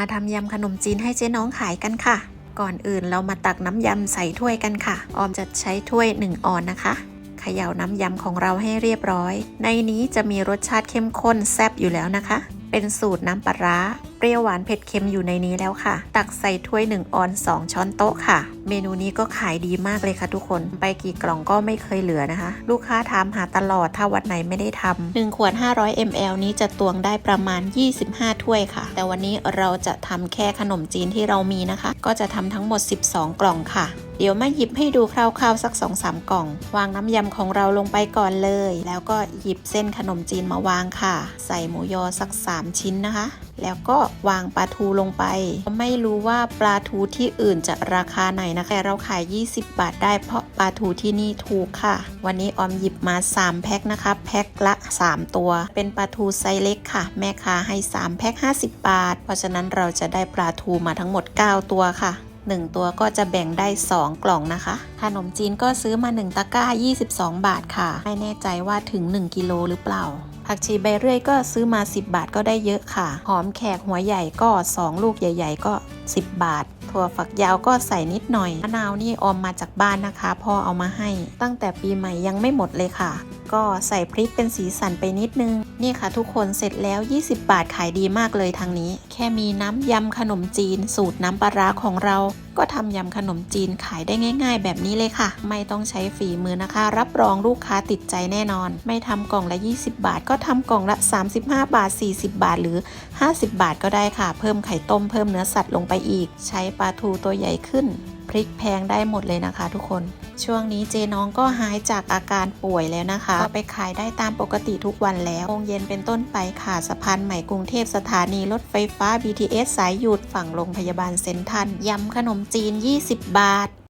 มาทำยำขนมจีนให้เจ๊น้องขายกันค่ะ ก่อนอื่นเรามาตักน้ำยำใส่ถ้วยกันค่ะ ออมจะใช้ถ้วย 1 ออนนะคะเขย่าน้ำยำของเราให้เรียบร้อย ในนี้จะมีรสชาติเข้มข้นแซ่บอยู่แล้วนะคะ เป็นสูตรน้ำปลาร้า เปรี้ยวหวานเผ็ดเค็มอยู่ในนี้แล้วค่ะ ตักใส่ถ้วย 1 ออน 2 ช้อนโต๊ะค่ะ เมนูนี้ก็ขายดีมากเลยค่ะทุกคนไปกี่กล่องก็ไม่เคยเหลือนะคะ ลูกค้าถามหาตลอดถ้าวัดไหนไม่ได้ทำ1ขวด 500 ml นี้จะตวงได้ประมาณ 25 ถ้วยค่ะ แต่วันนี้เราจะทำแค่ขนมจีนที่เรามีนะคะ ก็จะทำทั้งหมด 12 กล่องค่ะเดี๋ยวมาหยิบให้ดูคร่าวๆสัก 2-3 กล่อง วางน้ำยำของเราลงไปก่อนเลย แล้วก็หยิบเส้นขนมจีนมาวางค่ะ ใส่หมูยอสัก 3 ชิ้นนะคะ แล้วก็วางปลาทูลงไป ไม่รู้ว่าปลาทูที่อื่นจะราคาไหนนะคะแต่เราขาย 20 บาทได้เพราะปลาทูที่นี่ถูกค่ะ วันนี้ออมหยิบมา 3 แพ็คนะคะแพ็คละ 3 ตัว เป็นปลาทูไซส์เล็กค่ะ แม่ค้าให้ 3 แพ็ค50 บาท เพราะฉะนั้นเราจะได้ปลาทูมาทั้งหมด 9 ตัวค่ะ 1 ตัวก็จะแบ่งได้ 2 กล่องนะคะ ขนมจีนก็ซื้อมา 1 ตะกร้า 22 บาทค่ะ ไม่แน่ใจว่าถึง 1 กิโลหรือเปล่า ผักชีใบเรื่อยก็ซื้อมา 10 บาทก็ได้เยอะค่ะ หอมแขกหัวใหญ่ก็ 2 ลูกใหญ่ ๆ ก็ 10 บาทถั่วฝักยาวก็ใส่นิดหน่อยมะนาวนี่ออมมาจากบ้านนะคะพ่อเอามาให้ ตั้งแต่ปีใหม่ยังไม่หมดเลยค่ะ ก็ใส่พริกเป็นสีสันไปนิดนึง นี่ค่ะทุกคนเสร็จแล้ว 20 บาทขายดีมากเลยทางนี้ แค่มีน้ำยำขนมจีน สูตรน้ำปลาร้าของเรา ก็ทำยำขนมจีนขายได้ง่าย ๆ แบบนี้เลยค่ะ ไม่ต้องใช้ฝีมือนะคะ รับรองลูกค้าติดใจแน่นอน ไม่ทำกล่องละ 20 บาท ก็ทำกล่องละ 35 บาท 40 บาทหรือ 50 บาทก็ได้ค่ะ เพิ่มไข่ต้มเพิ่มเนื้อสัตว์ลงไปอีก ใช้ปลาทูตัวใหญ่ขึ้น พริกแพงได้หมดเลยนะคะทุกคน ช่วงนี้เจน้องก็หายจากอาการป่วยแล้วนะคะก็ไปขายได้ตามปกติทุกวันแล้วโมงเย็นเป็นต้นไปค่ะสะพานใหม่กรุงเทพสถานีรถไฟฟ้า BTS สายหยุดฝั่งโรงพยาบาลเซนทรันยำขนมจีน 20 บาท